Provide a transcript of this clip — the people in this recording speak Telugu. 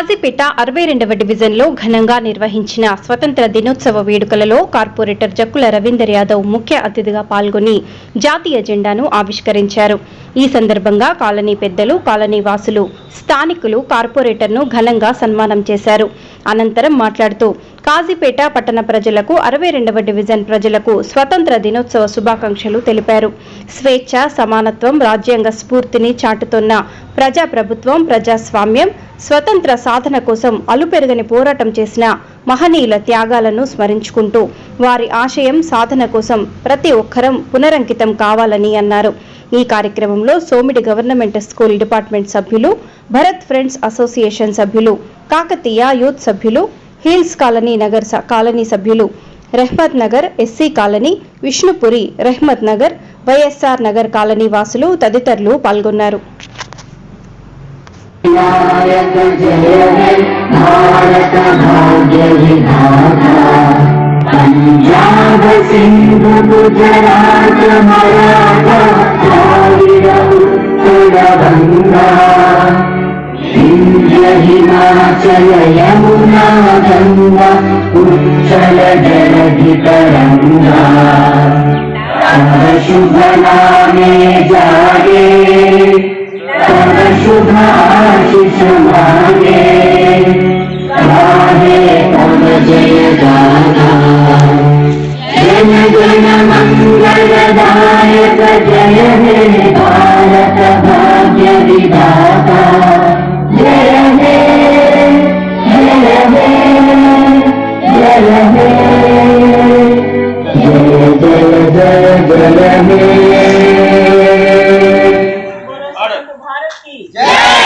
కాజీపేట అరవై రెండవ డివిజన్లో ఘనంగా నిర్వహించిన స్వతంత్ర దినోత్సవ వేడుకలలో కార్పొరేటర్ జక్కుల రవీందర్ యాదవ్ ముఖ్య అతిథిగా పాల్గొని జాతీయ జెండాను ఆవిష్కరించారు. ఈ సందర్భంగా కాలనీ పెద్దలు కాలనీ వాసులు స్థానికులు కార్పొరేటర్ను ఘనంగా సన్మానం చేశారు. అనంతరం మాట్లాడుతూ కాజీపేట పట్టణ ప్రజలకు అరవై రెండవ డివిజన్ ప్రజలకు స్వతంత్ర దినోత్సవ శుభాకాంక్షలు తెలిపారు. స్వేచ్ఛ సమానత్వం రాజ్యాంగ స్ఫూర్తిని చాటుతోన్న ప్రజాప్రభుత్వం ప్రజాస్వామ్యం స్వతంత్ర సాధన కోసం అలుపెరగని పోరాటం చేసిన మహనీయుల త్యాగాలను స్మరించుకుంటూ వారి ఆశయం సాధన కోసం ప్రతి ఒక్కరం పునరంకితం కావాలని అన్నారు. ఈ కార్యక్రమంలో సోమిడి గవర్నమెంట్ స్కూల్ డిపార్ట్మెంట్ సభ్యులు భరత్ ఫ్రెండ్స్ అసోసియేషన్ సభ్యులు కాకతీయ యూత్ సభ్యులు హిల్స్ కాలనీ నగర్ కాలనీ సభ్యులు Rehmat Nagar SC colony Vishnupuri Rehmat Nagar YSR Nagar colony వాసులు తదితరులు పాల్గొన్నారు. हिमाचल यमुना गंगा उच्चल जलधि तरंगा तव शुभ नामे जागे तव शुभ आशीष मागे तव जय गाना रहे भारत की। जय।